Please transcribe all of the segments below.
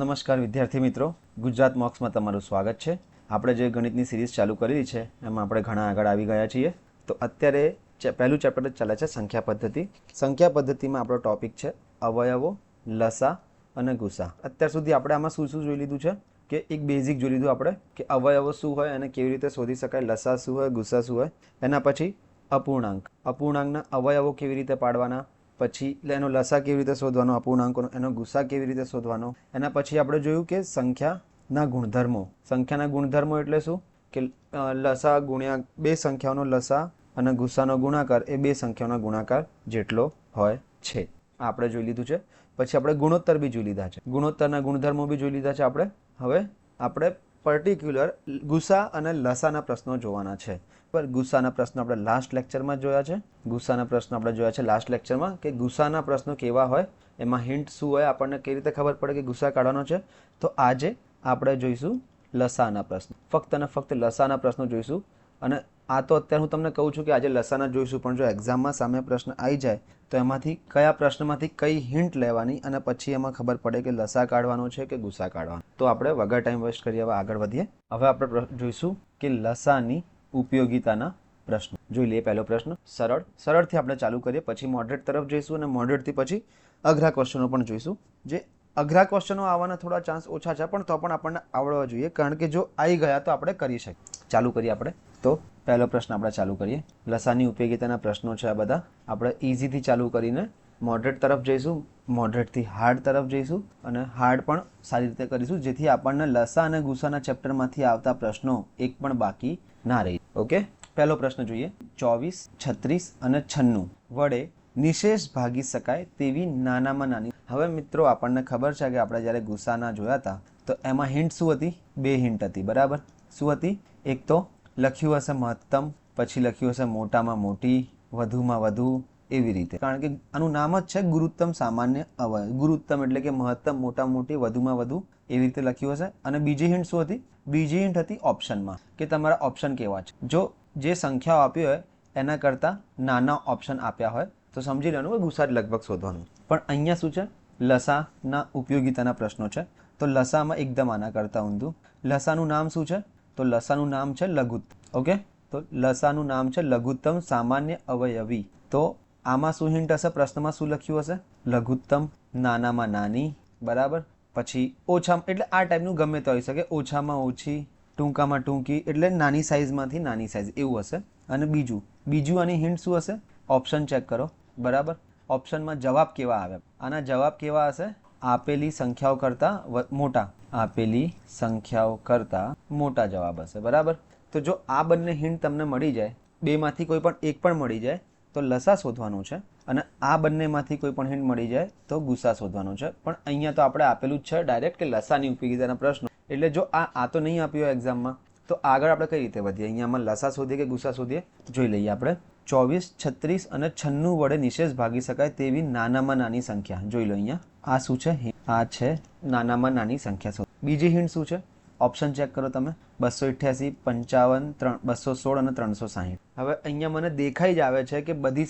નમસ્કાર વિદ્યાર્થી મિત્રો. ગુજરાત મોક્સમાં તમારું સ્વાગત છે. આપણે જે ગણિતની સિરીઝ ચાલુ કરેલી છે, એમાં આપણે ઘણા આગળ આવી ગયા છીએ. તો અત્યારે પહેલું ચેપ્ટર ચાલે છે, સંખ્યા પદ્ધતિ. સંખ્યા પદ્ધતિમાં આપણો ટોપિક છે, અવયવો, લસા અને ગુસા. અત્યાર સુધી આપણે આમાં શું શું જોઈ લીધું છે? કે એક બેઝિક જોઈ લીધું આપણે, કે અવયવો શું હોય અને કેવી રીતે શોધી શકાય, લસા શું હોય, ગુસા શું હોય. એના પછી અપૂર્ણાંક. અપૂર્ણાંકના અવયવો કેવી રીતે પાડવાના? પછી એનો લસા કેવી રીતે શોધવાનો અપૂર્ણાંકોનો એનો ગુસ્સા કેવી રીતે શોધવાનો? એના પછી આપણે જોયું કે સંખ્યાના ગુણધર્મો. સંખ્યાના ગુણધર્મો એટલે શું? કે લસા ગુણ્યા બે સંખ્યાઓનો લસા અને ગુસ્સાનો ગુણાકાર એ બે સંખ્યાઓના ગુણાકાર જેટલો હોય છે. આપણે જોઈ લીધું છે. પછી આપણે ગુણોત્તર બી જોઈ લીધા છે. ગુણોત્તરના ગુણધર્મો બી જોઈ લીધા છે આપણે. હવે આપણે પર્ટિક્યુલર ગુસ્સા અને લસાના પ્રશ્નો જોવાના છે. પર ગુસ્સાના પ્રશ્નો આપણે લાસ્ટ લેક્ચરમાં જોયા છે. ગુસ્સાના પ્રશ્નો આપણે જોયા છે લાસ્ટ લેક્ચરમાં કે ગુસ્સાના પ્રશ્નો કેવા હોય, એમાં હિન્ટ શું હોય, આપણને કઈ રીતે ખબર પડે કે ગુસ્સા કાઢવાનો છે. તો આજે આપણે જોઈશું લસાના પ્રશ્નો. ફક્ત અને ફક્ત લસાના પ્રશ્નો જોઈશું અને આ તો અત્યારે હું તમને કહું છું કે આજે લસાના જોઈશું, પણ જો એક્ઝામમાં સામે પ્રશ્ન આવી જાય, તો એમાંથી કયા પ્રશ્નમાંથી કઈ હિન્ટ લેવાની અને પછી એમાં ખબર પડે કે લસા કાઢવાનો છે કે ગુસ્સા કાઢવાનો. તો આપણે વગર ટાઈમ વેસ્ટ કરીએ, હવે આગળ વધીએ. હવે આપણે જોઈશું કે લસાની ઉપયોગિતાના પ્રશ્ન. જોઈ લઈએ પહેલો પ્રશ્ન. સરળ. સરળથી આપણે ચાલુ કરીએ, પછી મોડરેટ તરફ જઈશું અને મોડરેટથી પછી અઘરા ક્વેશ્ચનો પણ જોઈશું. જે અઘરા ક્વેશ્ચનો આવવાના થોડા ચાન્સ ઓછા છે, પણ તો પણ આપણને આવડવા જોઈએ, કારણ કે જો આવી ગયા તો આપણે કરી શકીએ. ચાલુ કરીએ આપણે. તો પહેલો પ્રશ્ન આપણે ચાલુ કરીએ. લસાની ઉપયોગીતાના પ્રશ્નો છે આ બધા. આપણે ઇઝીથી ચાલુ કરીને મોડરેટ તરફ જઈશું મોડરેટથી હાર્ડ તરફ જઈશું અને હાર્ડ પણ સારી રીતે કરીશું, જેથી આપણને લસા અને ગુસ્સાના ચેપ્ટરમાંથી આવતા પ્રશ્નો એક પણ બાકી ના રહી. ઓકે? પહેલો પ્રશ્ન જોઈએ. ચોવીસ, છત્રીસ અને છન્નું વડે નિશેષ ભાગી શકાય તેવી નાનામાં નાની. હવે મિત્રો, આપણને ખબર છે કે આપણે જ્યારે ગુસ્સાના જોયા હતા, તો એમાં હિન્ટ શું હતી? બે હિન્ટ હતી. બરાબર? શું હતી? એક તો લખ્યું હશે મહત્તમ, પછી લખ્યું હશે મોટામાં મોટી, વધુમાં વધુ, એવી રીતે. કારણ કે આનું નામ જ છે ગુરુત્તમ સામાન્ય અવયવ. ગુરુત્તમ એટલે કે મહત્તમ, મોટા મોટી, વધુમાં વધુ, એવી રીતે લખ્યું હશે. અને બીજી હિન્ટ શું હતી? બીજી હિન્ટ હતી ઓપ્શનમાં કે તમારા ઓપ્શન કેવા છે. જો જે સંખ્યાઓ આપી હોય, એના કરતાં નાના ઓપ્શન આપ્યા હોય, તો સમજી લેવાનું કે ગુસ્સા જ લગભગ શોધવાનું. પણ અહીંયા શું છે? લસાના ઉપયોગિતાના પ્રશ્નો છે. તો લસામાં એકદમ આના કરતાં ઊંધું. લસાનું નામ શું છે? તો લસાનું નામ છે લઘુત્તમ. ઓકે? તો લસાનું નામ છે લઘુત્તમ સામાન્ય અવયવી. તો આમાં શું હિન્ટ હશે? પ્રશ્નમાં શું લખ્યું હશે? લઘુત્તમ નાનામાં નાની. બરાબર? પછી ઓછામાં, એટલે આ ટાઈપનું ગમે તે હોઈ શકે. ઓછામાં ઓછી, ટૂંકામાં ટૂંકી, એટલે નાની સાઇઝમાંથી નાની સાઇઝ એવું હશે. અને બીજું બીજું આની હિન્ટ શું હશે? ઓપ્શન ચેક કરો. બરાબર? ઓપ્શનમાં જવાબ કેવા આવે? આના જવાબ કેવા હશે? આપેલી સંખ્યાઓ કરતાં મોટા. આપેલી સંખ્યાઓ કરતાં મોટા જવાબ હશે, બરાબર? તો જો આ બંને હિન્ટ તમને મળી જાય, બેમાંથી કોઈ પણ એક પણ મળી જાય, તો લસા શોધવાનું છે અને આ બંનેમાંથી કોઈ પણ હિન્ટ મળી જાય, તો ગુસ્સા શોધવાનો છે. પણ અહીંયા તો આપણે આપેલું જ છે ડાયરેક્ટ કે લસાની ઉપયોગીતાના પ્રશ્નો. એટલે જો આ આ તો નહીં આપ્યો એક્ઝામમાં તો આગળ આપણે કઈ રીતે વધીએ? અહીંયામાં લસા શોધીએ કે ગુસ્સા શોધીએ? જોઈ લઈએ આપણે. ચોવીસ, છત્રીસ અને છન્નું વડે નિશેષ ભાગી શકાય તેવી નાનામાં નાની સંખ્યા. જોઈ લો અહીંયા. આ શું છે? આ છે નાનામાં નાની સંખ્યા શોધ. બીજી હિન્ટ શું છે? ઓપ્શન ચેક કરો તમે. બસો ઇઠ્યાસી પંચાવન, ત્રણ, બસો સોળ અને ત્રણસો સાહીઠ. હવે અહીંયા મને દેખાઈ જ આવે છે કે બધી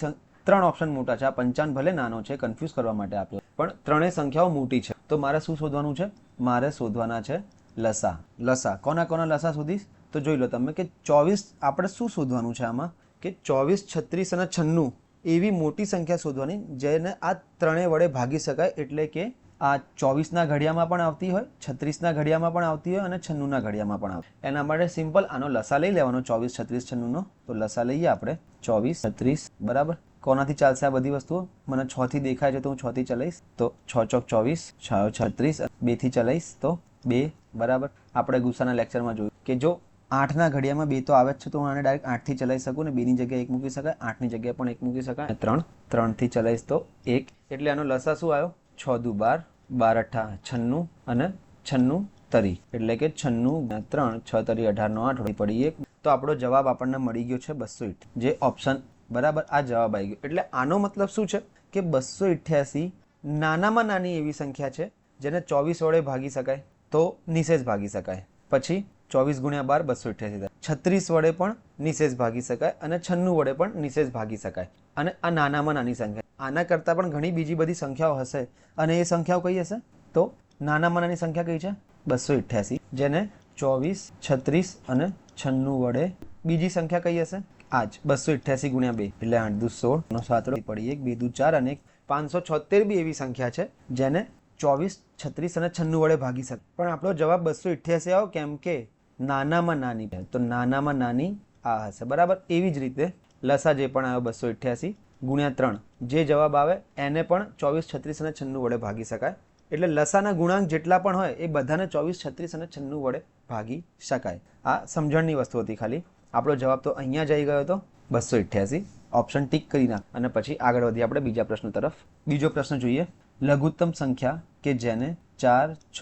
ત્રણ ઓપ્શન મોટા છે. આ પંચાવન ભલે નાનો છે કન્ફ્યુઝ કરવા માટે આપ્યો. પણ ત્રણેય સંખ્યાઓ મોટી છે. તો મારે શું શોધવાનું છે? મારે શોધવાના છે લસા. લસા. કોના કોના લસા શોધીશ? તો જોઈ લો તમે કે ચોવીસ આપણે શું શોધવાનું છે આમાં? કે ચોવીસ, છત્રીસ અને છન્નું એવી મોટી સંખ્યા શોધવાની જેને આ ત્રણેય વડે ભાગી શકાય એટલે કે આ ચોવીસના ઘડિયામાં પણ આવતી હોય, છત્રીસના ઘડિયામાં પણ આવતી હોય અને છન્નુંના ઘડિયામાં પણ આવતી એના માટે સિમ્પલ આનો લસા લઈ લેવાનો, ચોવીસ, છત્રીસ, છન્નુંનો. તો લસા લઈએ આપણે. ચોવીસ, છત્રીસ, બરાબર? કોનાથી ચાલશે આ બધી વસ્તુઓ? મને છ થી દેખાય છે તો હું છ થી ચલાવીશ. તો છ ચોક ચોવીસ, છ, છત્રીસ, બેથી ચલાવીશ. તો બે, બરાબર? આપણે ગુસ્સાના લેક્ચરમાં જોયું કે જો આઠના ઘડિયામાં બે તો આવે જ છે, તો હું આને ડાયરેક્ટ આઠથી ચલાવી શકું ને બેની જગ્યાએ એક મૂકી શકાય, આઠની જગ્યાએ પણ એક મૂકી શકાય. ત્રણ, ત્રણથી ચલાવીશ તો એક. એટલે આનો લસા શું આવ્યો? છ દુ બાર બાર અઠ્ઠા છન્નું અને છન્નું તરી. એટલે કે છન્નું ત્રણ, છ તરી અઢારનો આઠ પડી એક. તો આપણો જવાબ આપણને મળી ગયો છે બસો ઇઠ જે ઓપ્શન બરાબર, આ જવાબ આવી ગયો. એટલે આનો મતલબ શું છે? કે બસો ઇઠ્યાસી નાનામાં નાની એવી સંખ્યા છે, જેને ચોવીસ વડે ભાગી શકાય, તો નિશેષ ભાગી શકાય. પછી ચોવીસ ગુણ્યા બાર બસો અઠ્યાસી થાય. છત્રીસ વડે પણ નિશેષ ભાગી શકાય અને છન્નું વડે પણ નિશેષ ભાગી શકાય. અને આ નાનામાં નાની સંખ્યા. આના કરતાં પણ ઘણી બીજી બધી સંખ્યાઓ હશે. અને એ સંખ્યાઓ કઈ હશે? તો નાનામાં નાની સંખ્યા કઈ છે? બસો અઠ્યાસી. જેને ચોવીસ, છત્રીસ અને છન્નું વડે બીજી સંખ્યા કઈ હશે? આજ. બસો અઠ્યાસી ગુણ્યા બે. એટલે આઠ દુ સોળ. નો સાતડો. પડી એક, બે દુ ચાર અને પાંચસો છોતેર બી એવી સંખ્યા છે. જેને ચોવીસ છત્રીસ અને છન્નું વડે ભાગી શકે. પણ આપણો જવાબ બસો ઇઠ્યાસી આવો, કેમ કે નાનામાં નાની. તો નાનામાં નાની આ હશે. બરાબર? એવી જ રીતે લસા જે પણ આવ્યો, બસો ઇઠ્યાસી, ગુણ્યા ત્રણ. જે જવાબ આવે, એને પણ ચોવીસ, છત્રીસ અને છન્નું વડે ભાગી શકાય. એટલે લસાના ગુણાંક જેટલા પણ હોય, એ બધાને ચોવીસ, છત્રીસ અને છન્નું વડે ભાગી શકાય. આ સમજણની વસ્તુ હતી ખાલી. આપણો જવાબ તો અહીંયા જઈ ગયો હતો. બસો ઇઠ્યાસી. ઓપ્શન ટીક કરી નાખ. અને પછી આગળ વધી આપણે બીજા પ્રશ્ન તરફ. બીજો પ્રશ્ન જોઈએ. લઘુત્તમ સંખ્યા કે જેને ચાર, છ,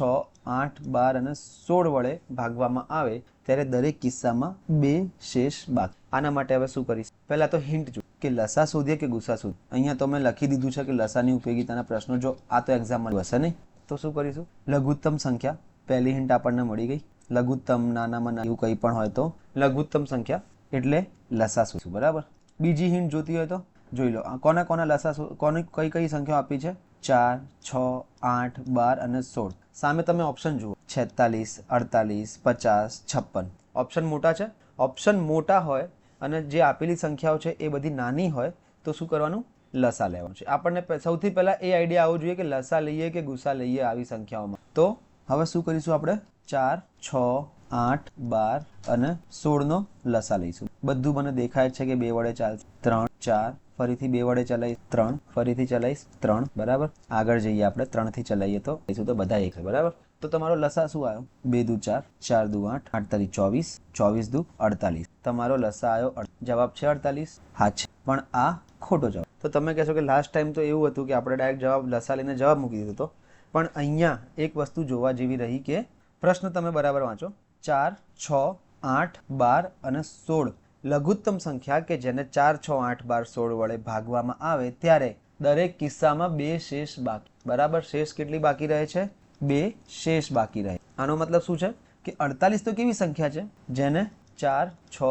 આઠ, બાર અને સોળ વડે ભાગવામાં આવે ત્યારે દરેક કિસ્સામાં બે શેષ બાકી. આના માટે હવે શું કરીશ? પહેલાં તો હિન્ટ જો કે લસા શોધીએ કે ગુસા શોધ અહીંયા તો મેં લખી દીધું છે કે લસાની ઉપયોગીતાના પ્રશ્નો, જો આ તો એક્ઝામમાં હશે નહીં. તો શું કરીશું? લઘુત્તમ સંખ્યા, પહેલી હિન્ટ આપણને મળી ગઈ. લઘુત્તમ નાનામાં નાનું કંઈ પણ હોય તો લઘુત્તમ સંખ્યા એટલે લસા શોધશું, બરાબર? બીજી હિન્ટ જોતી હોય તો? જોઈ લો કોના કોના લસા કોની કઈ કઈ સંખ્યાઓ આપી છે? ચાર, છ, આઠ, બાર અને સોળ. સામે તમે ઓપ્શન જુઓ. છેતાલીસ, અડતાલીસ, પચાસ, છપ્પન. ઓપ્શન મોટા છે. ઓપ્શન મોટા હોય અને જે આપેલી સંખ્યાઓ છે એ બધી નાની હોય તો શું કરવાનું? લસા લેવાનું છે. આપણને સૌથી પહેલાં એ આઈડિયા આવવો જોઈએ કે લસા લઈએ કે ગુસા લઈએ આવી સંખ્યાઓમાં. તો હવે શું કરીશું આપણે? ચાર, છ, આઠ, બાર અને સોળનો લસા લઈશું. બધું મને દેખાય છે કે બે વડે ચાલશે. ત્રણ, ચાર ફરીથી બે વડે ચલાવીશ, ત્રણ. ફરીથી ચલાવીશ, ત્રણ. બરાબર? આગળ જઈએ આપણે, ત્રણથી ચલાવીએ તો લઈશું તો બધા એક બરાબર? તો તમારો લસા શું આવ્યો? બે દુ ચાર ચાર દુ આઠ આઠ તારી ચોવીસ ચોવીસ દુ અડતાલીસ. તમારો લસા આવ્યો જવાબ છે અડતાલીસ? હા, છે. પણ આ ખોટો જવાબ. તો તમે કહેશો કે લાસ્ટ ટાઈમ તો એવું હતું કે આપણે ડાયરેક્ટ જવાબ, લસા લઈને જવાબ મૂકી દીધો હતો પણ અહીંયા એક વસ્તુ જોવા જેવી રહી કે પ્રશ્ન તમે બરાબર વાંચો. ચાર, છ, આઠ, બાર અને સોળ. લઘુત્તમ સંખ્યા કે જેને ચાર, છ, આઠ, બાર, સોળ વડે ભાગવામાં આવે ત્યારે દરેક કિસ્સામાં બે શેષ બાકી. બરાબર? શેષ કેટલી બાકી રહે છે? બે શેષ બાકી રહે. આનો મતલબ શું છે? કે અડતાલીસ તો કેવી સંખ્યા છે? જેને ચાર, છ,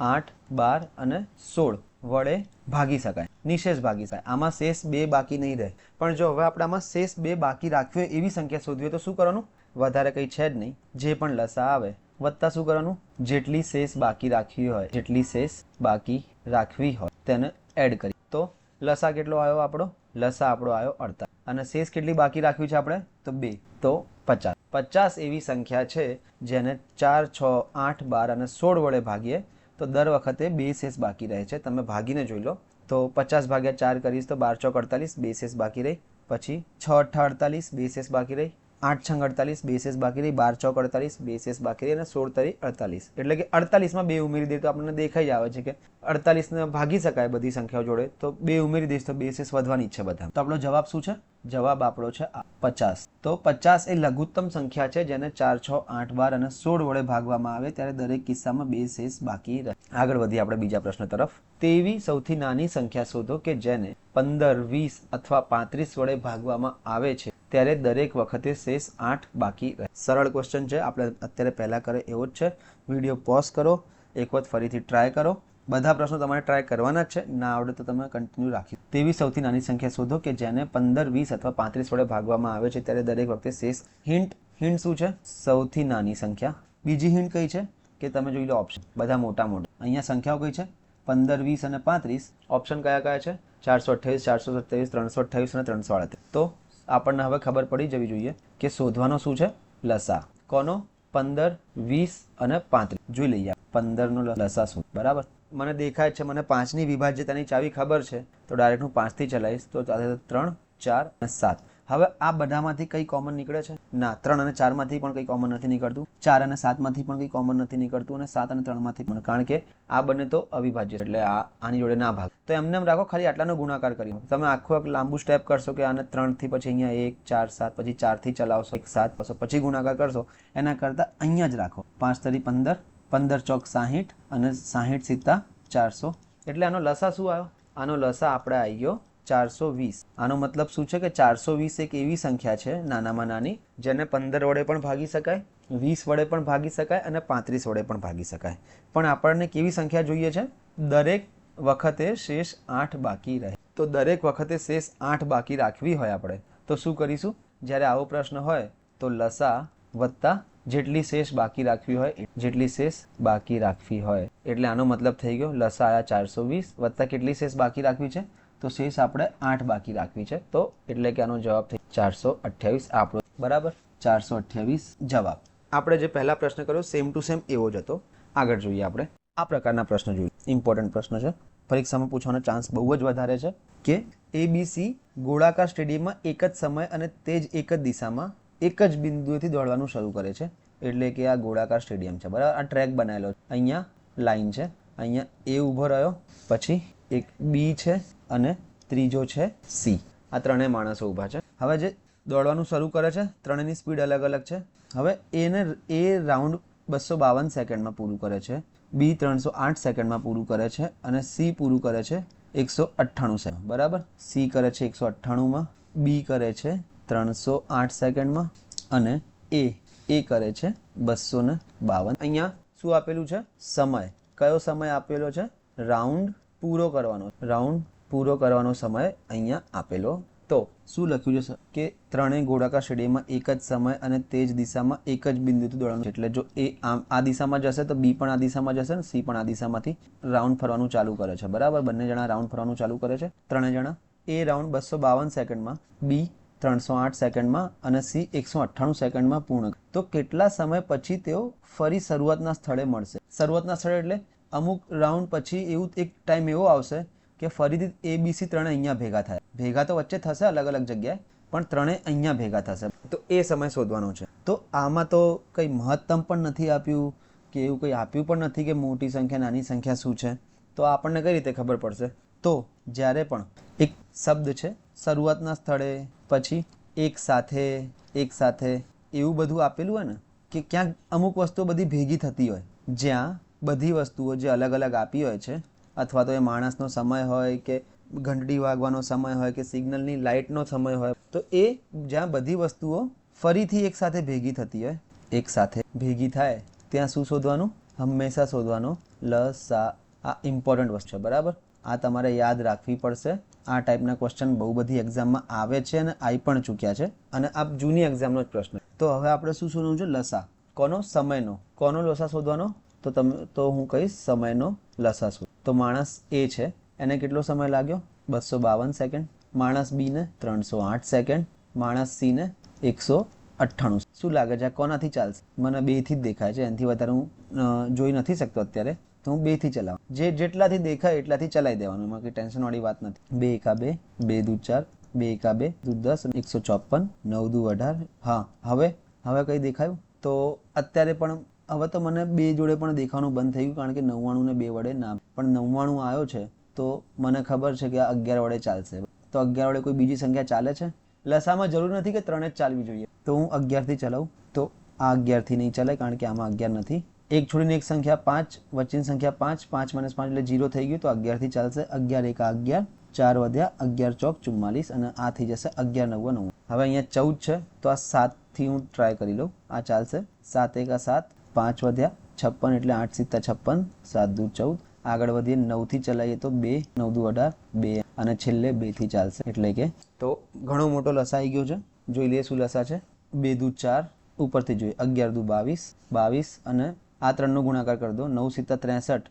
આઠ, બાર અને સોળ વડે ભાગી શકાય. નિશેષ ભાગી શકાય. આમાં શેષ બે બાકી નહીં રહે. પણ જો હવે આપણે આમાં શેષ બે બાકી રાખ્યો હોય એવી સંખ્યા શોધવી તો શું કરવાનું? વધારે કંઈ છે જ નહીં. જે પણ લસા આવે વત્તા શું કરવાનું? જેટલી શેષ બાકી રાખવી હોય, જેટલી શેષ બાકી રાખવી હોય, તેને એડ કરી. તો લસા કેટલો આવ્યો આપણો? લસા આપણો આવ્યો અડતા અને શેષ કેટલી બાકી રાખવી છે આપણે? તો બે. તો પચાસ. પચાસ એવી સંખ્યા છે જેને ચાર, છ, આઠ, બાર અને સોળ વડે ભાગીએ, તો દર વખતે બે શેષ બાકી રહે છે. તમે ભાગીને જોઈ લો. તો પચાસ ભાગ્યા ચાર કરીશ તો બાર, ચોક, અડતાલીસ. બે શેષ બાકી રહી. પછી છ અઠ્ઠા અડતાલીસ. બે શેષ બાકી રહી. આઠ છંગ અડતાલીસ, બે બાકી રહી, બાર ચોક અડતાલીસ, બે શેષ બાકી રહી અને સોળ તરી અડતાલીસ. એટલે કે અડતાલીસમાં બે ઉમેરી દઈએ તો આપણને દેખાઈ જ આવે છે કે અડતાલીસને ભાગી શકાય બધી સંખ્યાઓ જોડે, તો બે ઉમેરી દઈશ તો બે શેષ વધવાની છે બધા. તો આપણો જવાબ શું છે? જવાબ આપણો છે પચાસ. તો પચાસ એ લઘુત્તમ સંખ્યા છે જેને ચાર, છ, આઠ, બાર અને સોળ વડે ભાગવામાં આવે ત્યારે દરેક કિસ્સામાં બે શેષ બાકી રહે. આગળ વધીએ આપણે બીજા પ્રશ્ન તરફ. તેવી સૌથી નાની સંખ્યા શોધો કે જેને પંદર, વીસ અથવા પાંત્રીસ વડે ભાગવામાં આવે છે. ત્યારે દરેક વખતે શેષ આઠ બાકી રહે. સરળ ક્વેશ્ચન છે. આપણે અત્યારે પહેલાં કરે એવો જ છે. વીડિયો પોઝ કરો. એક વખત ફરીથી ટ્રાય કરો. બધા પ્રશ્નો તમારે ટ્રાય કરવાના જ છે. ના આવડે તો તમે કન્ટિન્યુ રાખી તેવી સૌથી નાની સંખ્યા શોધો કે જેને પંદર, વીસ અથવા પાંત્રીસ વડે ભાગવામાં આવે છે. ત્યારે દરેક વખતે શેષ હિન્ટ હિન્ટ શું છે? સૌથી નાની સંખ્યા. બીજી હિન્ટ કઈ છે? કે તમે જોઈ લો ઓપ્શન બધા મોટા મોટા. અહીંયા સંખ્યાઓ કઈ છે? પંદર, વીસ અને પાંત્રીસ. ઓપ્શન કયા કયા છે? ચારસો અઠ્યાવીસ, ચારસો સત્યાવીસ, ત્રણસો અઠ્યાવીસ અને ત્રણસો આડત્રીસ. તો આપણને હવે ખબર પડી જવી જોઈએ કે શોધવાનો શું છે? લસા. કોનો? પંદર, વીસ અને પાંત્રીસ. જોઈ લઈએ પંદરનો લસા શું? બરાબર? મને દેખાય છે, મને પાંચની વિભાજ્યતાની ચાવી ખબર છે. તો ડાયરેક્ટ હું પાંચથી ચલાવીશ. તો ત્રણ, ચાર અને સાત. હવે આ બધામાંથી કઈ કોમન નીકળે છે? ના, ત્રણ અને ચારમાંથી પણ કંઈ કોમન નથી નીકળતું. ચાર અને સાતમાંથી પણ કંઈ કોમન નથી નીકળતું અને સાત અને ત્રણમાંથી પણ. કારણ કે આ બંને તો અવિભાજ્ય એટલે આ આની જોડે ના ભાગ. તો એમને એમ રાખો, ખાલી આટલાનો ગુણાકાર કરી તમે આખું એક લાંબુ સ્ટેપ કરશો કે આને ત્રણથી પછી અહીંયા એક, ચાર, સાત, પછી ચારથી ચલાવશો, એક, સાત, પછી ગુણાકાર કરશો, એના કરતાં અહીંયા જ રાખો. પાંચ તરી પંદર પંદર ચોક સાહીઠ અને સાહીઠ સિત્તા ચારસો. એટલે આનો લસા શું આવ્યો? આનો લસા આપણે આવી ગયો ચારસો વીસ. આનો મતલબ શું છે કે ચારસો વીસ એક એવી સંખ્યા છે, નાનામાં નાની, જેને પંદર વડે પણ ભાગી શકાય, વીસ વડે પણ ભાગી શકાય અને પાંત્રીસ વડે પણ ભાગી શકાય. પણ આપણને કેવી સંખ્યા જોઈએ છે? દરેક વખતે શેષ આઠ બાકી રહે. તો દરેક વખતે શેષ આઠ બાકી રાખવી હોય આપણે, તો શું કરીશું? જ્યારે આવો પ્રશ્ન હોય, તો લસા વત્તા જેટલી શેષ બાકી રાખવી હોય, જેટલી શેષ બાકી રાખવી હોય. એટલે આનો મતલબ થઈ ગયો, લસા આયા ચારસો વીસ વત્તા કેટલી શેષ બાકી રાખવી છે? તો શેષ આપણે આઠ બાકી રાખવી છે. તો એટલે કે આનો જવાબ થઈ ચારસો અઠ્યાવીસ. આપણો બરાબર ચારસો અઠ્યાવીસ જવાબ. આપણે જે પહેલા પ્રશ્ન કર્યો સેમ ટુ સેમ એવો જ હતો. આગળ જોઈએ આપણે. આ પ્રકારના પ્રશ્ન જોઈએ. ઇમ્પોર્ટન્ટ પ્રશ્ન છે. પરીક્ષામાં પૂછવાનો ચાન્સ બહુ જ વધારે છે કે એબીસી ગોળાકાર સ્ટેડિયમમાં એક જ સમય અને તે જ એક જ દિશામાં એક જ બિંદુએથી દોડવાનું શરૂ કરે છે. એટલે કે આ ગોળાકાર સ્ટેડિયમ છે. બરાબર? આ ટ્રેક બનાવેલો અહીંયા લાઈન છે. અહીંયા એ ઊભો રહ્યો. પછી એક બી છે. અને ત્રીજો છે સી. આ ત્રણેય માણસો ઊભા છે. હવે જે દોડવાનું શરૂ કરે છે, ત્રણેયની સ્પીડ અલગ અલગ છે. હવે એને એ રાઉન્ડ બસો બાવન સેકન્ડમાં પૂરું કરે છે, બી ત્રણસો આઠ સેકન્ડમાં પૂરું કરે છે અને સી પૂરું કરે છે એકસો અઠ્ઠાણું સેકન્ડ. બરાબર? સી કરે છે એકસો અઠ્ઠાણુંમાં, બી કરે છે ત્રણસો આઠ સેકન્ડમાં અને એ એ કરે છે બસો ને બાવન. અહીંયા શું આપેલું છે? સમય. કયો સમય આપેલો છે? રાઉન્ડ પૂરો કરવાનો. રાઉન્ડ પૂરો કરવાનો સમય અહીંયા આપેલો. તો શું લખ્યું છે? કે ત્રણેય ગોળાકાર સ્ટેડિયમમાં એક જ સમય અને તે જ દિશામાં એક જ બિંદુથી દોડવાનું છે. એટલે જો એ આમ આ દિશામાં જશે તો બી પણ આ દિશામાં જશે ને સી પણ આ દિશામાંથી રાઉન્ડ ફરવાનું ચાલુ કરે છે. બરાબર? બંને જણા રાઉન્ડ ફરવાનું ચાલુ કરે છે. ત્રણેય જણા. એ રાઉન્ડ બસો બાવન સેકન્ડમાં, બી ત્રણસો આઠ સેકન્ડમાં અને સી એકસો અઠ્ઠાણું સેકન્ડમાં પૂર્ણ તો કેટલા સમય પછી તેઓ ફરી શરૂઆતના સ્થળે મળશે? શરૂઆતના સ્થળે એટલે અમુક રાઉન્ડ પછી એવું એક ટાઈમ એવો આવશે કે ફરીથી એ બીસી ત્રણે અહીંયા ભેગા થાય. ભેગા તો વચ્ચે થશે અલગ અલગ જગ્યાએ, પણ ત્રણે અહીંયા ભેગા થશે. તો એ સમય શોધવાનો છે. તો આમાં તો કંઈ મહત્તમ પણ નથી આપ્યું, કે એવું કંઈ આપ્યું પણ નથી કે મોટી સંખ્યા, નાની સંખ્યા શું છે? તો આપણને કઈ રીતે ખબર પડશે? તો જ્યારે પણ એક શબ્દ છે, શરૂઆતના સ્થળે, પછી એક સાથે એક સાથે, એવું બધું આપેલું હોય ને, કે ક્યાંક અમુક વસ્તુઓ બધી ભેગી થતી હોય. જ્યાં બધી વસ્તુઓ જે અલગ અલગ આપી હોય છે અથવા તો એ માણસનો સમય હોય કે ઘંટડી વાગવાનો સમય હોય કે સિગ્નલની લાઇટનો સમય હોય, તો એ જ્યાં બધી વસ્તુઓ ફરીથી એક સાથે ભેગી થતી હોય, એક સાથે ભેગી થાય, ત્યાં શું શોધવાનું? હંમેશા શોધવાનું. લસા આ ઇમ્પોર્ટન્ટ વસ્તુ છે, બરાબર? આ તમારે યાદ રાખવી પડશે. આ ટાઈપના ક્વેશ્ચન બહુ બધી એક્ઝામમાં આવે છે અને આવી પણ ચૂક્યા છે. અને આ જૂની એક્ઝામનો જ પ્રશ્ન તો હવે આપણે શું શોધવાનું છે? લસા કોનો? સમયનો. કોનો લસા શોધવાનો? તો તમે, તો હું કહીશ સમયનો લસા શોધ તો માણસ એ છે. એને કેટલો સમય લાગ્યો? બસો બાવન સેકન્ડ. માણસ બીને ત્રણસો આઠ સેકન્ડ. માણસ સીને એકસો અઠ્ઠાણું. શું લાગે છે? આ કોનાથી ચાલશે? મને બેથી જ દેખાય છે. એનાથી વધારે હું જોઈ નથી શકતો અત્યારે. તો હું બેથી ચલાવું. જે જેટલાથી દેખાય એટલાથી ચલાવી દેવાનું. એમાં કંઈ ટેન્શનવાળી વાત નથી. બે એકા બે બે દુ ચાર, બે એકા બે દુ દસ, એકસો ચોપન, નવ દુ અઢાર. હા, હવે હવે કંઈ દેખાયું? તો અત્યારે પણ હવે તો મને બે જોડે પણ દેખાવાનું બંધ થઈ ગયું કારણ કે નવ્વાણું ને બે વડે ના પણ નવ્વાણું આવ્યો છે તો મને ખબર છે કે અગિયાર વડે ચાલશે. તો અગિયાર વડે કોઈ બીજી સંખ્યા ચાલે છે? લસામાં જરૂર નથી કે ત્રણે જ ચાલવી જોઈએ. તો હું અગિયારથી ચલાવું. તો આ અગિયારથી નહીં ચાલે કારણ કે આમાં અગિયાર નથી. એક છોડીને એક સંખ્યા પાંચ, વચ્ચેની સંખ્યા પાંચ પાંચ માઇનસ પાંચ એટલે જીરો થઈ ગયું તો અગિયારથી ચાલશે. અગિયાર એક અગિયાર, ચાર વધ્યા અગિયાર ચોક ચુમ્માલીસ અને આ થઈ જશે અગિયાર નવ્વા નવ્વાણું. હવે અહીંયા ચૌદ છે તો આ સાતથી હું ટ્રાય કરી લઉં. આ ચાલશે. સાત એક સાત પાંચ વધ્યા છપ્પન એટલે આઠ સિત્તા છપ્પન, સાત દુ ચૌદ. આગળ વધીએ નવથી ચલાવીએ તો બે, નવ દુ અઢાર, બે. અને છેલ્લે બેથી ચાલશે. એટલે કે તો ઘણો મોટો લસા આવી ગયો છે. જોઈ લઈએ શું લસા છે. બે દુ ચાર, ઉપરથી જોઈએ. અગિયાર દુ બાવીસ બાવીસ અને આ ત્રણનો ગુણાકાર કરી દો. નવ સિત્તા ત્રેસઠ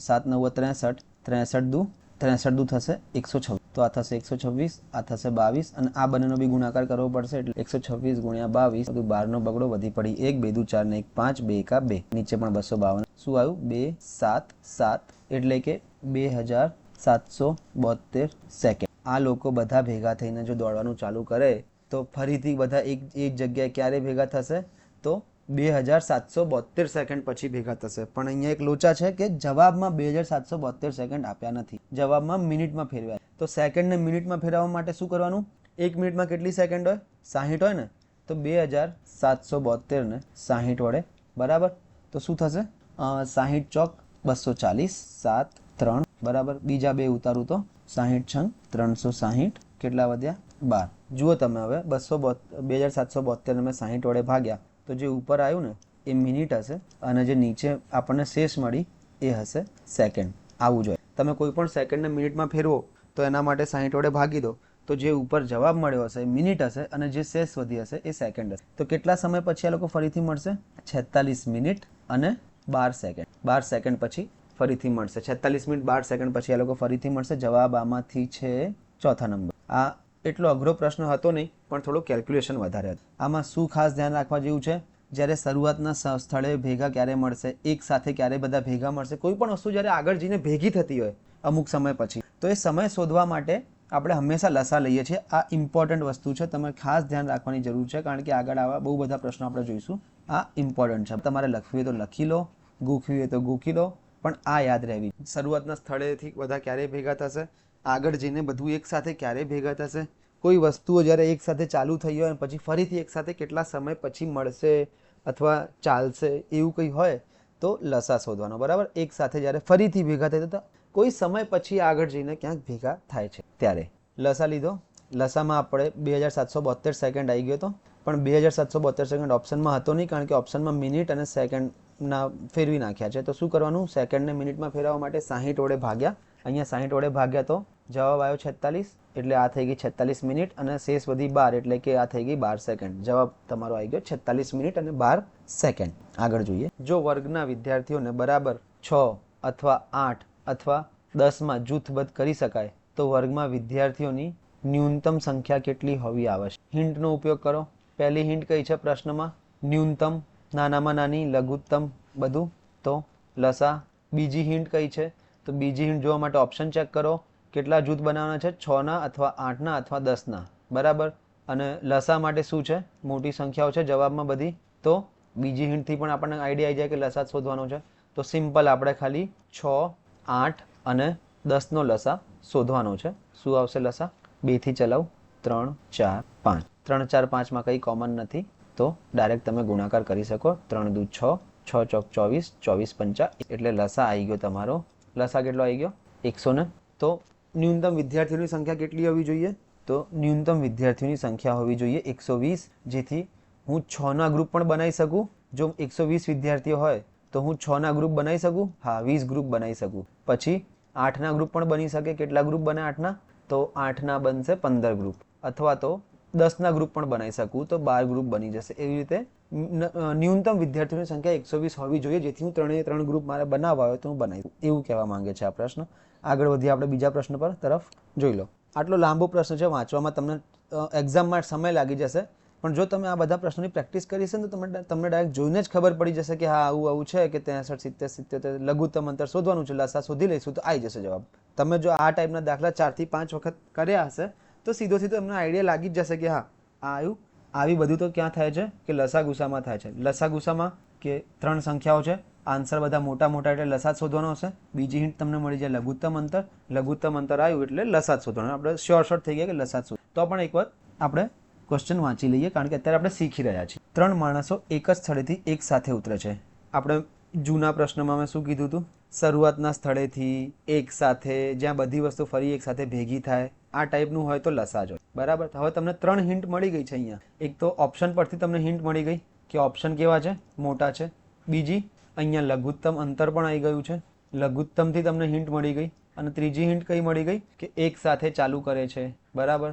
સાત નવ ત્રેસઠ ત્રેસઠ દુ ત્રેસઠ દુ થશે એકસો છવ્વીસ. તો આ થશે એકસો છવ્વીસ, આ થશે બાવીસ અને આ બંનેનો બી ગુણાકાર કરવો પડશે એટલે એકસો છવ્વીસ ગુણ્યા બાવીસ બારનો બગડો વધી પડી એક, બે દુ ચાર ને એક પાંચ, બે એકા બે, નીચે પણ બસો બાવન. શું આવ્યું? બે, સાત સાત, એટલે કે બે હજાર સાતસો બોતેર સેકન્ડ. આ લોકો બધા ભેગા થઈને જો દોડવાનું ચાલુ કરે, તો ફરીથી બધા એક એક જગ્યાએ ક્યારે ભેગા થશે? તો બે હજાર સાતસો બોતેર સેકન્ડ પછી ભેગા થશે. પણ અહીંયા એક લોચા છે કે જવાબમાં બે હજાર સાતસો બોતેર સેકન્ડ આપ્યા નથી. જવાબમાં મિનિટમાં ફેરવ્યા. તો સેકન્ડને મિનિટમાં ફેરવવા માટે શું કરવાનું? એક મિનિટમાં કેટલી સેકન્ડ હોય? સાહીઠ હોય ને? તો બે હજાર સાતસો બોતેરને સાહીઠ વડે. બરાબર? તો શું થશે? સાહીઠ ચોક બસો ચાલીસ, સાત ત્રણ. બરાબર? બીજા બે ઉતારું તો સાહીઠ છંગ ત્રણસો સાહીઠ. કેટલા વધ્યા? બાર. જુઓ તમે હવે બસો બે હજાર સાતસો બોતેરને મેં સાહીઠ વડે ભાગ્યા. તો જે ઉપર આવ્યું ને, એ મિનિટ હશે અને જે નીચે આપણને શેષ મળી, એ હશે સેકન્ડ. આવું જોઈએ તમે કોઈ પણ સેકન્ડને મિનિટમાં ફેરવો, તો એના માટે સાહીઠ વડે ભાગી દો. તો જે ઉપર જવાબ મળ્યો હશે, એ મિનિટ હશે અને જે શેષ વધી હશે, એ સેકન્ડ હશે. તો કેટલા સમય પછી આ લોકો ફરીથી મળશે? છેતાલીસ મિનિટ અને બાર સેકન્ડ. બાર સેકન્ડ પછી ફરીથી મળશે. છેતાલીસ મિનિટ, બાર સેકન્ડ પછી આ લોકો ફરીથી મળશે. જવાબ આમાંથી છે ચોથા નંબર. આ એટલો અઘરો પ્રશ્ન હતો નહીં, પણ થોડું કેલ્ક્યુલેશન વધારે હતું. આમાં શું ખાસ ધ્યાન રાખવા જેવું છે? જ્યારે શરૂઆતના સ્થળે ભેગા ક્યારે મળશે, એક સાથે ક્યારે બધા ભેગા મળશે, કોઈ પણ વસ્તુ જ્યારે આગળ જઈને ભેગી થતી હોય, અમુક સમય પછી. તો એ સમય શોધવા માટે આપણે હંમેશા લસા લઈએ છીએ. આ ઇમ્પોર્ટન્ટ વસ્તુ છે તમે ખાસ ધ્યાન રાખવાની જરૂર છે, કારણ કે આગળ આવા બહુ બધા પ્રશ્નો આપણે જોઈશું. આ ઇમ્પોર્ટન્ટ છે. તમારે લખવી હોય તો લખી લો, ગૂંખવી હોય તો ગૂંખી લો, પણ આ યાદ રહેવી. શરૂઆતના સ્થળેથી બધા ક્યારે ભેગા થશે? આગળ જઈને બધું એકસાથે ક્યારે ભેગા થશે? કોઈ વસ્તુઓ જ્યારે એકસાથે ચાલુ થઈ હોય અને પછી ફરીથી એકસાથે કેટલા સમય પછી મળશે અથવા ચાલશે એવું કંઈ હોય, તો લસા શોધવાનો, બરાબર? એક સાથે જ્યારે ફરીથી ભેગા થઈ તો કોઈ સમય પછી આગળ જઈને ક્યાંક ભેગા થાય છે. ત્યારે લસા લીધો. લસામાં આપણે બે હજાર સાતસો બોતેર સેકન્ડ આવી ગયો હતો પણ બે હજાર સાતસો બોતેર સેકન્ડ ઓપ્શનમાં હતો નહીં, કારણ કે ઓપ્શનમાં મિનિટ અને સેકન્ડના ફેરવી નાખ્યા છે. તો શું કરવાનું? સેકન્ડને મિનિટમાં ફેરવવા માટે સાહીઠ વડે ભાગ્યા. અહીંયા સાહીઠ વડે ભાગ્યા તો જવાબ આવ્યો છેતાલીસ, એટલે આ થઈ ગઈ છેતાલીસ મિનિટ અને શેષ બધી બાર, એટલે કે આ થઈ ગઈ બાર સેકન્ડ જવાબ તમારો આવી ગયો છેતાલીસ મિનિટ અને બાર સેકન્ડ આગળ જોઈએ. જો વર્ગના વિદ્યાર્થીઓને બરાબર છ અથવા આઠ અથવા દસમાં જૂથબદ્ધ કરી શકાય, તો વર્ગમાં વિદ્યાર્થીઓની ન્યૂનતમ સંખ્યા કેટલી હોવી આવશ્યક? હિન્ટનો ઉપયોગ કરો. પહેલી હિન્ટ કઈ છે પ્રશ્નમાં? ન્યૂનતમ, નાનામાં નાની, લઘુત્તમ, બધું. તો લસા. બીજી હિન્ટ કઈ છે? તો બીજી હિન્ટ જોવા માટે ઓપ્શન ચેક કરો. કેટલા જૂથ બનાવવાના છે? છના અથવા આઠના અથવા દસના બરાબર? અને લસા માટે શું છે? મોટી સંખ્યાઓ છે જવાબમાં બધી. તો બીજી હિન્ટથી પણ આપણને આઈડિયા આવી જાય કે લસા શોધવાનો છે. તો સિમ્પલ આપણે ખાલી છ, આઠ અને દસનો લસા શોધવાનો છે. શું આવશે લસા? બેથી ચલાવ. ત્રણ, ચાર, પાંચ. ત્રણ, ચાર, પાંચમાં કંઈ કોમન નથી. તો ડાયરેક્ટ તમે ગુણાકાર કરી શકો. ત્રણ દૂધ છ છ ચોક ચોવીસ ચોવીસ પંચા એટલે લસા આવી ગયો તમારો લસા કેટલો આવી ગયો? એકસો ને. તો ન્યૂનતમ વિદ્યાર્થીઓની સંખ્યા કેટલી હોવી જોઈએ? તો ન્યૂનતમ વિદ્યાર્થીઓની સંખ્યા હોવી જોઈએ એકસો વીસ, જેથી હું છના ગ્રુપ પણ બનાવી શકું. જો એકસો વીસ વિદ્યાર્થીઓ હોય, તો હું છના ગ્રુપ બનાવી શકું? હા, વીસ ગ્રુપ બનાવી શકું. પછી આઠના ગ્રુપ પણ બની શકે. કેટલા ગ્રુપ બને આઠના તો આઠના બનશે પંદર ગ્રુપ અથવા તો દસના ગ્રુપ પણ બનાવી શકું. તો બાર ગ્રુપ બની જશે. એવી રીતે ન્યૂનતમ વિદ્યાર્થીઓની સંખ્યા એકસો વીસ હોવી જોઈએ, જેથી હું ત્રણે ત્રણ ગ્રુપ મારે બનાવવા હોય તો હું બનાવી એવું કહેવા માંગે છે આ પ્રશ્ન. આગળ વધીએ આપણે બીજા પ્રશ્ન પર તરફ જોઈ લો. આટલો લાંબો પ્રશ્ન છે, વાંચવામાં તમને એક્ઝામમાં સમય લાગી જશે. પણ જો તમે આ બધા પ્રશ્નોની પ્રેક્ટિસ કરી તો તમને તમને ડાયરેક્ટ જોઈને જ ખબર પડી જશે કે હા, આવું આવું છે, કે ત્રેસઠ, સિત્તેર સિત્તેર લઘુત્તમ અંતર શોધવાનું છે, લસા શોધી લઈશું તો આવી જશે જવાબ. તમે જો આ ટાઈપના દાખલા ચારથી પાંચ વખત કર્યા હશે, તો સીધો સીધો તમને આઈડિયા લાગી જ જશે કે હા, આ આવ્યું આવી બધું તો ક્યાં થાય છે કે લસા ગુસામાં થાય છે? લસા ગુસામાં કે ત્રણ સંખ્યાઓ છે. આન્સર બધા મોટા મોટા એટલે લસા શોધવાનો હશે. બીજી હિન્ટ તમને મળી જાય લઘુત્તમ અંતર. લઘુત્તમ અંતર આવ્યું એટલે લસાદ શોધવાનો. આપણે શ્યોર શોર્ટ થઈ ગયા કે લસા શોધ. તો પણ એક વાર આપણે ક્વેશ્ચન વાંચી લઈએ કારણ કે અત્યારે આપણે શીખી રહ્યા છીએ. ત્રણ માણસો એક જ સ્થળેથી એક સાથે ઉતરે છે. આપણે જૂના પ્રશ્નમાં મેં શું કીધું હતું? શરૂઆતના સ્થળેથી એક સાથે, જ્યાં બધી વસ્તુ ફરી એક સાથે ભેગી થાય, આ ટાઈપનું હોય તો લસા જ હોય. બરાબર? હવે તમને ત્રણ હિન્ટ મળી ગઈ છે અહીંયા. એક તો ઓપ્શન પરથી તમને હિન્ટ મળી ગઈ કે ઓપ્શન કેવા છે? મોટા છે. બીજી, અહીંયા લઘુત્તમ અંતર પણ આવી ગયું છે. લઘુત્તમથી તમને હિન્ટ મળી ગઈ. અને ત્રીજી હિન્ટ કઈ મળી ગઈ? કે એક સાથે ચાલુ કરે છે. બરાબર?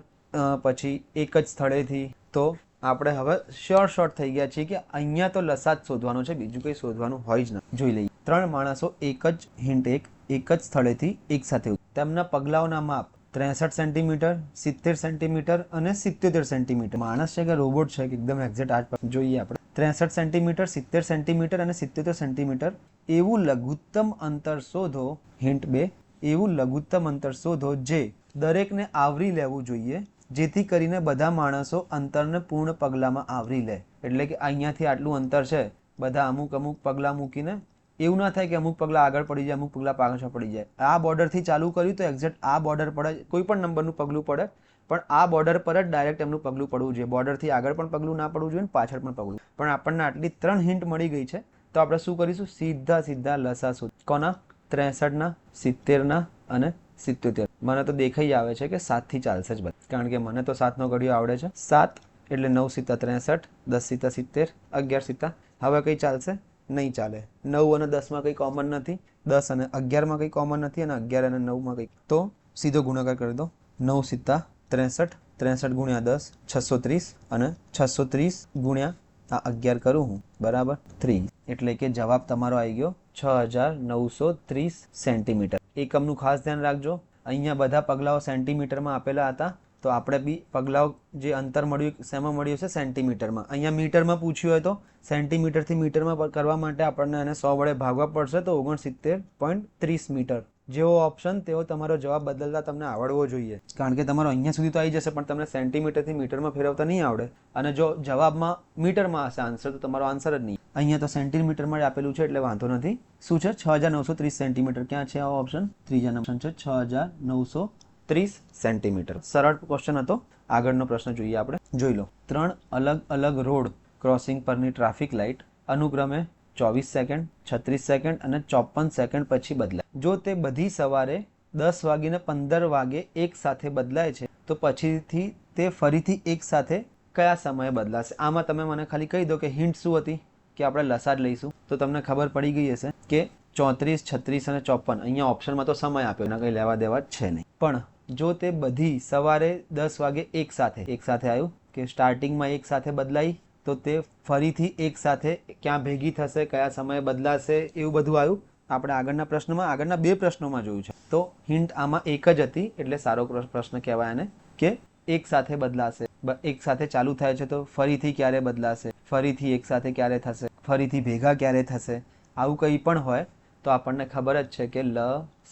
પછી એક જ સ્થળેથી. તો આપણે હવે શ્યોર શોર્ટ થઈ ગયા છીએ કે અહીંયા તો લસાદ શોધવાનો છે. બીજું કંઈ શોધવાનું હોય જ ન જોઈ લઈએ. ત્રણ માણસો એક જ હિન્ટ એક એક જ સ્થળેથી એક સાથે તેમના પગલાઓના માપ. ત્રેસઠ સેન્ટીમીટર, સિત્તેર સેન્ટીમીટર અને સિત્યોતેર સેન્ટીમીટર. માણસ છે કે રોબોટ છે કે એકદમ એક્ઝેક્ટ આજ જોઈએ આપણે. ત્રેસઠ સેન્ટીમીટર, સિત્તેર સેન્ટીમીટર અને સિત્યોતેર સેન્ટીમીટર. એવું લઘુત્તમ અંતર શોધો હિન્ટ બે, એવું લઘુત્તમ અંતર શોધો જે દરેકને આવરી લેવું જોઈએ, જેથી કરીને બધા માણસો અંતરને પૂર્ણ પગલામાં આવરી લે. એટલે કે અહીંયાથી આટલું અંતર છે. બધા અમુક અમુક પગલાં મૂકીને એવું ના થાય કે અમુક પગલાં આગળ પડી જાય, અમુક પગલાં પાછળ પડી જાય. આ બોર્ડરથી ચાલુ કર્યું તો એક્ઝેક્ટ આ બોર્ડર પડે કોઈ પણ નંબરનું પગલું પડે, પણ આ બોર્ડર પર જ ડાયરેક્ટ એમનું પગલું પડવું જોઈએ. બોર્ડરથી આગળ પણ પગલું ના પડવું જોઈએ ને પાછળ પણ પગલું. પણ આપણને આટલી ત્રણ હિન્ટ મળી ગઈ છે, તો આપણે શું કરીશું? સીધા સીધા લસા શોધ કોના? ત્રેસઠના, સિત્તેરના અને સિત્યોતેર મને તો દેખાઈ આવે છે કે સાતથી ચાલશે જ બધા. કારણ કે મને તો સાતનો ઘડિયો આવડે છે. સાત એટલે નવ સિત્તા ત્રેસઠ, દસ સિત્તા સિત્તેર, અગિયાર સિત્તા. હવે કંઈ ચાલશે? નહીં ચાલે. નવ અને દસમાં કંઈ કોમન નથી. દસ અને અગિયારમાં કંઈ કોમન નથી અને અગિયાર અને નવમાં કંઈ. તો સીધો ગુણાકાર કરી દો. નવ સિત્તા ત્રેસઠ ત્રેસઠ ગુણ્યા દસ, છસો ત્રીસ અને છસો ત્રીસ ગુણ્યા આ અગિયાર કરું હું. બરાબર? ત્રીસ એટલે કે જવાબ તમારો આવી ગયો છ હજાર નવસો ત્રીસ સેન્ટીમીટર. એકમનું ખાસ ધ્યાન રાખજો. અહીંયા બધા પગલાઓ સેન્ટીમીટરમાં આપેલા હતા. તો આપણે બી પગલાઓ જે અંતર મળ્યું શેમાં મળ્યું છે? સેન્ટીમીટરમાં. અહીંયા મીટરમાં પૂછ્યું હોય તો સેન્ટીમીટરથી મીટરમાં કરવા માટે આપણને એને સો વડે ભાગવા પડશે તો ઓગણસિત્તેર પોઈન્ટ ત્રીસ મીટર. જેવો ઓપ્શન, તેવો તમારો જવાબ બદલતા તમને આવડવો જોઈએ. કારણ કે તમારો અહીંયા સુધી તો આવી જશે, પણ તમને સેન્ટીમીટરથી મીટરમાં ફેરવતા નહીં આવડે. અને જો જવાબમાં મીટરમાં હશે આન્સર તો તમારો આન્સર જ નહીં. અહીંયા તો સેન્ટીમીટરમાં જ આપેલું છે, એટલે વાંધો નથી. શું છે? છ હજાર નવસો ત્રીસ સેન્ટીમીટર. ક્યાં છે આ ઓપ્શન ત્રીજા નંબર છે છ હજાર નવસો ત્રીસ સેન્ટીમીટર. સરળ ક્વેશ્ચન હતો. આગળનો પ્રશ્ન જોઈએ આપણે. જોઈ લો. ત્રણ અલગ અલગ રોડ ક્રોસિંગ પરની ટ્રાફિક લાઇટ અનુક્રમે ચોવીસ સેકન્ડ છત્રીસ સેકન્ડ અને ચોપન સેકન્ડ પછી બદલાય. જો તે બધી સવારે દસ વાગીને પંદર વાગે એક સાથે બદલાય છે, તો પછીથી તે ફરીથી એક સાથે કયા સમયે બદલાશે? આમાં તમે મને ખાલી કહી દો કે હિન્ટ શું હતી? કે આપણે લસાડ લઈશું. તો તમને ખબર પડી ગઈ હશે કે ચોત્રીસ, છત્રીસ અને ચોપન. અહીંયા ઓપ્શનમાં તો સમય આપ્યો, એના કંઈ લેવા દેવા છે નહીં. પણ જો તે બધી સવારે દસ વાગે એક સાથે એક સાથે આવ્યું કે સ્ટાર્ટિંગમાં એક સાથે બદલાઈ, તો તે ફરીથી એક સાથે ક્યાં ભેગી થશે, કયા સમયે બદલાશે, એવું બધું આવ્યું. આપણે આગળના પ્રશ્નમાં, આગળના બે પ્રશ્નોમાં જોયું છે. તો હિન્ટ આમાં એક જ હતી, એટલે સારો પ્ર- પ્રશ્ન કહેવાય એને કે એક સાથે બદલાશે એક સાથે ચાલુ થાય છે તો ફરીથી ક્યારે બદલાશે, ફરીથી એક સાથે ક્યારે થશે, ફરીથી ભેગા ક્યારે થશે, આવું કંઈ પણ હોય, તો આપણને ખબર જ છે કે લ,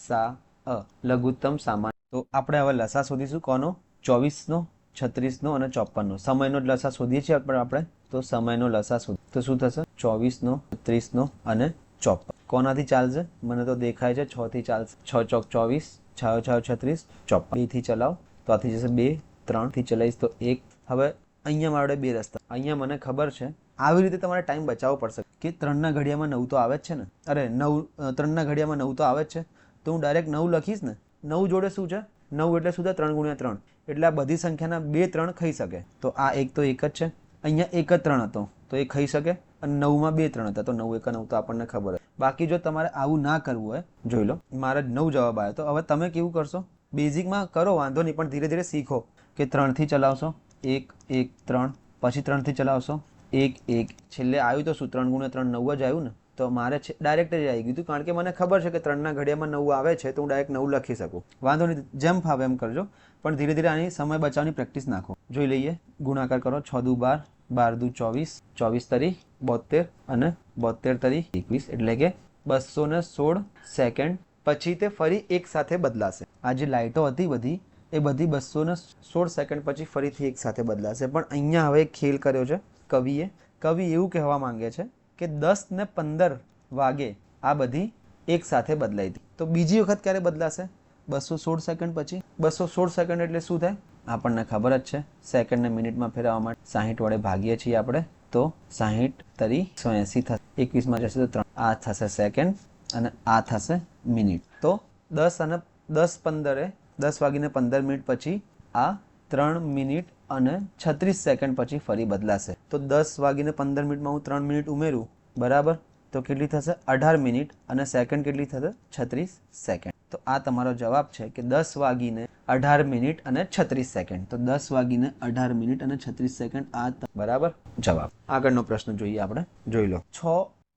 સા, અ, લઘુત્તમ સામાન્ય તો આપણે હવે લસા શોધીશું કોનો? ચોવીસનો, છત્રીસનો અને ચોપનનો સમયનો લસા શોધીએ છીએ પણ આપણે. તો સમયનો લસા શોધ તો શું થશે? ચોવીસનો, છત્રીસનો અને ચોપન કોનાથી ચાલશે? મને તો દેખાય છે છ થી ચાલશે. છ ચોક ચોવીસ, છ છ છત્રીસ ચોપન બેથી ચલાવ. તો આથી જશે બે ત્રણથી ચલાવીશ તો એક. હવે અહીંયા મારે બે રસ્તા. અહીંયા મને ખબર છે, આવી રીતે તમારે ટાઈમ બચાવવો પડશે. કે ત્રણના ઘડિયામાં નવ તો આવે જ છે ને? અરે નવ ત્રણના ઘડિયામાં નવ તો આવે જ છે. તો હું ડાયરેક્ટ નવ લખીશ ને? નવ જોડે શું છે? નવ એટલે શું છે? ત્રણ ગુણ્યા ત્રણ. એટલે આ બધી સંખ્યાના બે ત્રણ ખાઈ શકે. તો આ એક તો એક જ છે. અહીંયા એક જ ત્રણ હતો. તો એ ખાઈ શકે. અને નવમાં બે ત્રણ હતા. તો નવ એક નવ તો આપણને ખબર હોય બાકી જો તમારે આવું ના કરવું હોય, જોઈ લો. મારે નવ જવાબ આવ્યો. તો હવે તમે કેવું કરશો? બેઝિકમાં કરો, વાંધો નહીં, પણ ધીરે ધીરે શીખો કે ત્રણથી ચલાવશો. એક એક, ત્રણ. પછી ત્રણથી ચલાવશો. એક એક. છેલ્લે આવ્યું તો શું? ત્રણ ગુણ્યા ત્રણ, નવ જ આવ્યું ને? તો મારે છે ડાયરેક્ટ જ આવી ગયું હતું. કારણ કે મને ખબર છે કે ત્રણના ઘડિયામાં નવ આવે છે, તો હું ડાયરેક્ટ નવ લખી શકું. વાંધો નહીં, જેમ ફાવે એમ કરજો. પણ ધીરે ધીરે આની સમય બચાવની પ્રેક્ટિસ નાખો. જોઈ લઈએ. ગુણાકાર કરો. છ દુ બાર બાર દુ ચોવીસ ચોવીસ તરી બોતેર અને બોતેર તરી, એકવીસ. એટલે કે બસો ને સોળ સેકન્ડ પછી તે ફરી એક સાથે બદલાશે. આ જે લાઇટો હતી બધી, એ બધી બસો ને સોળ સેકન્ડ પછી ફરીથી એક સાથે બદલાશે. પણ અહીંયા હવે ખેલ કર્યો છે. કવિએ. કવિ એવું કહેવા માંગે છે કે દસ ને પંદર વાગે આ બધી એક સાથે બદલાઈ હતી. તો બીજી વખત ક્યારે બદલાશે? બસો સોળ સેકન્ડ પછી? બસો સોળ સેકન્ડ એટલે શું થાય? આપણને ખબર જ છે. સેકન્ડને મિનિટમાં ફેરવવા માટે સાહીઠ વડે ભાગીએ છીએ આપણે, તો સાહીઠ તરી સો એંસી થશે. એકવીસમાં જશે તો ત્રણ. આ થશે સેકન્ડ અને આ થશે મિનિટ. તો દસ અને દસ પંદરે, દસ વાગીને પંદર મિનિટ પછી આ ત્રણ મિનિટ અને છત્રીસ સેકન્ડ પછી ફરી બદલાશે. તો દસ વાગીને પંદર મિનિટમાં હું ત્રણ મિનિટ ઉમેરું, બરાબર? તો કેટલી થશે? અઢાર મિનિટ અને સેકન્ડ કેટલી થશે? છત્રીસ સેકન્ડ. તો આ તમારો જવાબ છે કે દસ વાગીને અઢાર મિનિટ અને છત્રીસ સેકન્ડ. તો દસ વાગીને અઢાર મિનિટ અને છત્રીસ સેકન્ડ આ બરાબર? જવાબ. આગળનો પ્રશ્ન જોઈએ આપણે. જોઈ લો. છ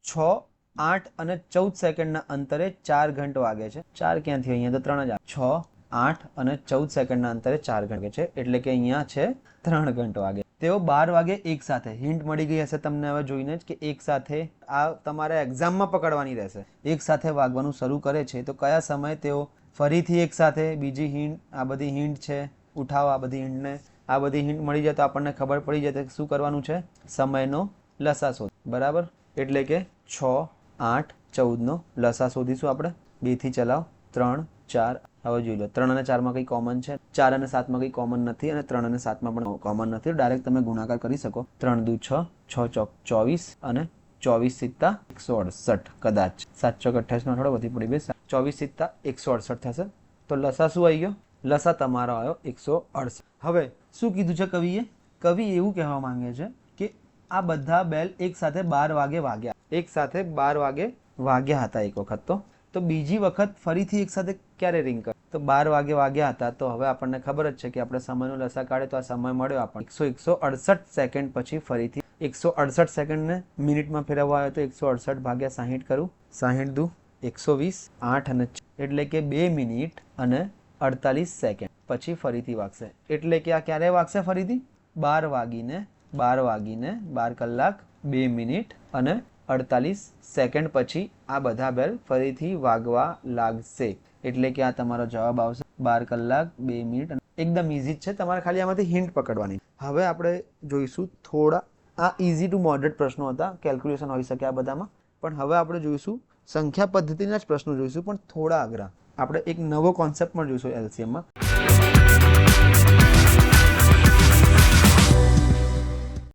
છ, આઠ અને ચૌદ સેકન્ડના અંતરે ચાર ઘંટ વાગે છે. ચાર ક્યાંથી? અહીંયા તો ત્રણ જ છ, આઠ અને ચૌદ સેકન્ડના અંતરે ચાર ઘંટ છે. એટલે કે અહીંયા છે ત્રણ ઘંટ વાગે તેઓ બાર વાગે એક સાથે. હિન્ટ મળી ગઈ હશે તમને હવે જોઈને જ કે એક સાથે આ તમારે એક્ઝામમાં પકડવાની રહેશે. એક સાથે વાગવાનું શરૂ કરે છે. તો કયા સમયે તેઓ ફરીથી એક સાથે? બીજી હિન્ટ આ બધી હિન્ટ છે. ઉઠાવો, આ બધી હિન્ટને આ બધી હિન્ટ મળી જાય તો આપણને ખબર પડી જાય તો શું કરવાનું છે? સમયનો લસા શોધ. બરાબર? એટલે કે છ, આઠ, ચૌદનો લસા શોધીશું આપણે. બેથી ચલાવ. ત્રણ, ચાર હવે જોઈ લો, ત્રણ અને ચારમાં કંઈ કોમન છે? ચાર અને સાતમાં કંઈ કોમન નથી અને ત્રણ અને સાતમાં પણ કોમન નથી. ડાયરેક્ટ તમે ગુણાકાર કરી શકો. ત્રણ દુ છ છ ચોક ચોવીસ અને ચોવીસ સિત્તા એકસો અડસઠ, કદાચ. સાત ચોક અઠ્યાવીસમાં થોડો વધી પડી બે ચોવીસ સિત્તા એકસો અડસઠ થશે. તો લસા શું આવી ગયો? લસા તમારો આવ્યો એકસો અડસઠ. હવે શું કીધું છે કવિએ? કવિ એવું કહેવા માંગે છે કે આ બધા બેલ એક સાથે બાર વાગે વાગ્યા. એક સાથે બાર વાગે વાગ્યા હતા એક વખત તો. તો બીજી વખત ફરીથી એકસાથે ક્યારે રિંગ કર? તો બાર વાગે વાગ્યા હતા, તો હવે આપણને ખબર જ છે કે આપણે સમયનો લસા કાઢે તો આ સમય મળ્યો આપણને. એકસો એકસો અડસઠ સેકન્ડ પછી ફરીથી એકસો અડસઠ સેકન્ડને મિનિટમાં ફેરવવા આવ્યો તો એકસો અડસઠ ભાગ્યા સાહીઠ કરું. સાહીઠ દુ, એકસો વીસ, આઠ અને એટલે કે બે મિનિટ અને અડતાલીસ સેકન્ડ પછી ફરીથી વાગશે. એટલે કે આ ક્યારે વાગશે ફરીથી? બાર વાગીને બાર વાગીને બાર કલાક, બે મિનિટ અને અડતાલીસ સેકન્ડ પછી આ બધા બેલ ફરીથી વાગવા લાગશે. એટલે કે આ તમારો જવાબ આવશે બાર કલાક બે મિનિટ એકદમ ઇઝી જ છે. તમારે ખાલી આમાંથી હિન્ટ પકડવાની. હવે આપણે જોઈશું થોડા, આ ઇઝી ટુ મોડરેટ પ્રશ્નો હતા. કેલ્ક્યુલેશન હોઈ શકે આ બધામાં. પણ હવે આપણે જોઈશું સંખ્યા પદ્ધતિના જ પ્રશ્નો જોઈશું. પણ થોડા અઘરા. આપણે એક નવો કોન્સેપ્ટ પણ જોઈશું એલસીએમમાં